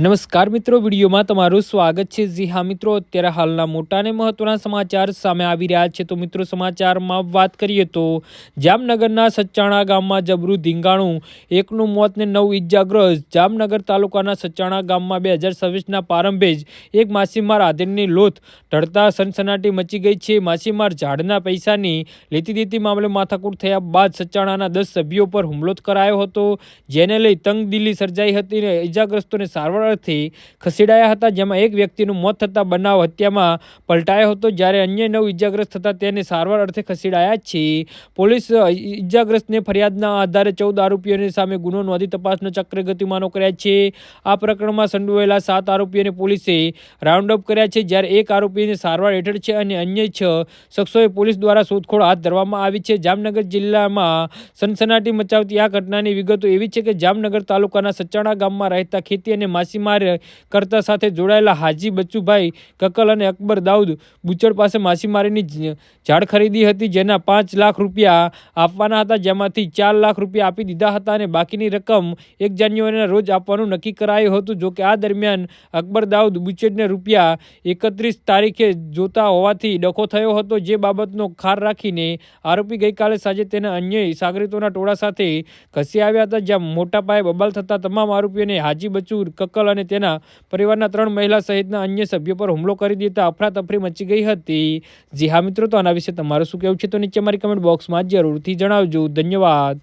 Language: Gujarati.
નમસ્કાર મિત્રો, વિડીયોમાં તમારું સ્વાગત છે. જી હા મિત્રો, અત્યારે હાલના મોટા અને મહત્વના સમાચાર સામે આવી રહ્યા છે. તો મિત્રો, સમાચારમાં વાત કરીએ તો જામનગરના સચ્ચાણા ગામમાં જબરું ધીંગાણું, એકનું મોત ને નવ ઇજાગ્રસ્ત જામનગર તાલુકાના સચ્ચાણા ગામમાં બે હજાર છવ્વીસના પ્રારંભે જ એક માછીમાર આધીનની લોથ ઢળતા સનસનાટી મચી ગઈ છે. માછીમાર ઝાડના પૈસાની લેતી દેતી મામલે માથાકૂટ થયા બાદ સચ્ચાણાના દસ સભ્યો પર હુમલો કરાયો હતો. જેને લઈ તંગદિલી સર્જાઈ હતી અને ઇજાગ્રસ્તોને સારવાર અર્થે ખસેડાયા હતા, જેમાં એક વ્યક્તિનું મોત થતાં બનાવ હત્યામાં પલટાયો હતો. જ્યારે અન્ય નવ ઇજાગ્રસ્ત થતાં તેને સારવાર અર્થે ખસેડાયા છે પોલીસ ઇજાગ્રસ્તને ફરિયાદના આધારે ચૌદ આરોપીઓની સામે ગુનો નોંધી તપાસનો ચક્ર ગતિમાનો કર્યા છે. આ પ્રકરણમાં સંડોવાયેલા સાત આરોપીઓને પોલીસે રાઉન્ડ અપ કર્યા છે, જ્યારે એક આરોપીને સારવાર હેઠળ છે અને અન્ય છ શખ્સોએ પોલીસ દ્વારા શોધખોળ હાથ ધરવામાં આવી છે. જામનગર જિલ્લામાં સનસનાટી મચાવતી આ ઘટનાની વિગતો એવી છે કે જામનગર તાલુકાના સચાણા ગામમાં રહેતા ખેતી અને માછીમાર કરતા સાથે જોડાયેલા હાજી બચ્ચુભાઈ, કકલ અને અકબર દાઉદ બુચડ પાસે માછીમારીની ઝાડ ખરીદી હતી, જેના પાંચ લાખ રૂપિયા આપવાના હતા, જેમાંથી ચાર લાખ રૂપિયા આપી દીધા હતા અને બાકીની રકમ એક જાન્યુઆરીના રોજ આપવાનું નક્કી કરાયું હતું. જોકે આ દરમિયાન અકબર દાઉદ બુચેડને રૂપિયા એકત્રીસ તારીખે જોતા હોવાથી ડખો થયો હતો, જે બાબતનો ખાર રાખીને આરોપી ગઈકાલે સાંજે તેના અન્ય સાગરીતોના ટોળા સાથે ઘસી આવ્યા હતા, જ્યાં મોટા પાયે બબાલ થતા તમામ આરોપીઓને હાજી બચુ કક્કલ અને તેના પરિવારના ત્રણ મહિલા સહિતના અન્ય સભ્યો પર હુમલો કરી દેતા અફરાતફરી મચી ગઈ હતી. જી હા મિત્રો, તો આના વિશે તમારું શું કહેવું છે? તો નીચે મારી કમેન્ટ બોક્સમાં જરૂરથી જણાવજો. ધન્યવાદ.